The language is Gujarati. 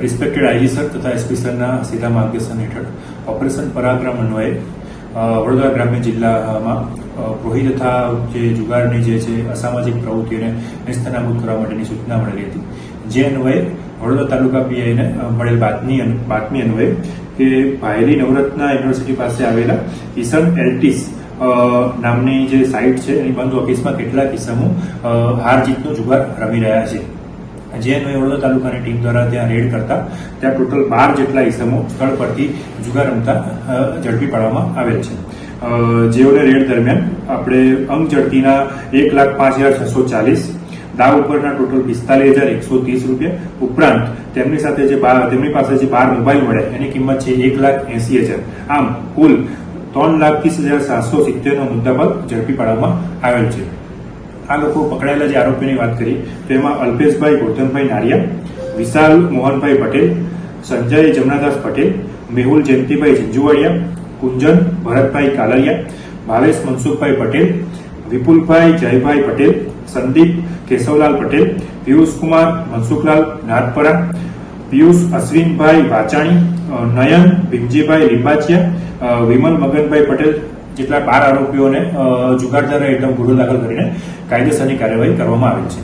રિસ્પેક્ટેડ આઈજી સર તથા એસપી સરના સીધા માર્ગદર્શન હેઠળ ઓપરેશન પરાક્રમ અન્વયે વડોદરા ગ્રામ્ય જિલ્લામાં પ્રોહી તથા જે જુગારની જે છે, અસામાજિક પ્રવૃત્તિઓને નિસ્તનાબૂદ કરવા માટેની સૂચના મળેલી હતી. જે અન્વયે વડોદરા તાલુકા પીઆઈને મળેલ બાતમી બાતમી અન્વયે કે ભાયલી નવરત્ના યુનિવર્સિટી પાસે આવેલા ઈસન એલ્ટિસ નામની જે સાઇટ છે, એની બંધ ઓફિસમાં કેટલાક કિસ્સામો હાર જીતનો જુગાર રમી રહ્યા છે. જે અન્વયે વડોદરા તાલુકાની ટીમ દ્વારા ત્યાં રેડ કરતા ત્યાં ટોટલ બાર જેટલા ઇસમો સ્થળ પરથી જુગાર રમતા ઝડપી પાડવામાં આવેલ છે. જેઓને રેડ દરમિયાન આપણે અંગ ઝડપીના એક લાખ પાંચ હજાર છસો ચાલીસ, દાવ ઉપરના ટોટલ પિસ્તાલીસ હજાર એકસો ત્રીસ રૂપિયા ઉપરાંત તેમની સાથે જે બાર તેમની પાસે જે બાર મોબાઈલ મળે એની કિંમત છે એક લાખ એસી હજાર. આમ કુલ ત્રણ લાખ ત્રીસ હજાર સાતસો સિત્તેરનો મુદ્દા પર ઝડપી પાડવામાં આવેલ છે. આ લોકો પકડાયેલા જે આરોપીની વાત કરી તો એમાં અલ્પેશભાઈ ગૌતમભાઈ નારિયા, વિશાલ મોહનભાઈ પટેલ, સંજય જમનાદાસ પટેલ, મેહુલ જયંતિભાઈ ઝીંઝુવાડિયા, કુંજન ભરતભાઈ કાલરિયા, ભાવેશ મનસુખભાઈ પટેલ, વિપુલભાઈ જયભાઈ પટેલ, સંદીપ કેશવલાલ પટેલ, પિયુષ કુમાર મનસુખલાલ નાથપરા પિયુષ અશ્વિનભાઈ વાચાણી નયન ભીમજીભાઈ લિંબાચિયા વિમલ મગનભાઈ પટેલ જેટલા બાર આરોપીઓને જુગારદાર જુગાર હેઠળ ગુનો દાખલ કરીને કાયદેસરની કાર્યવાહી કરવામાં આવેલ છે.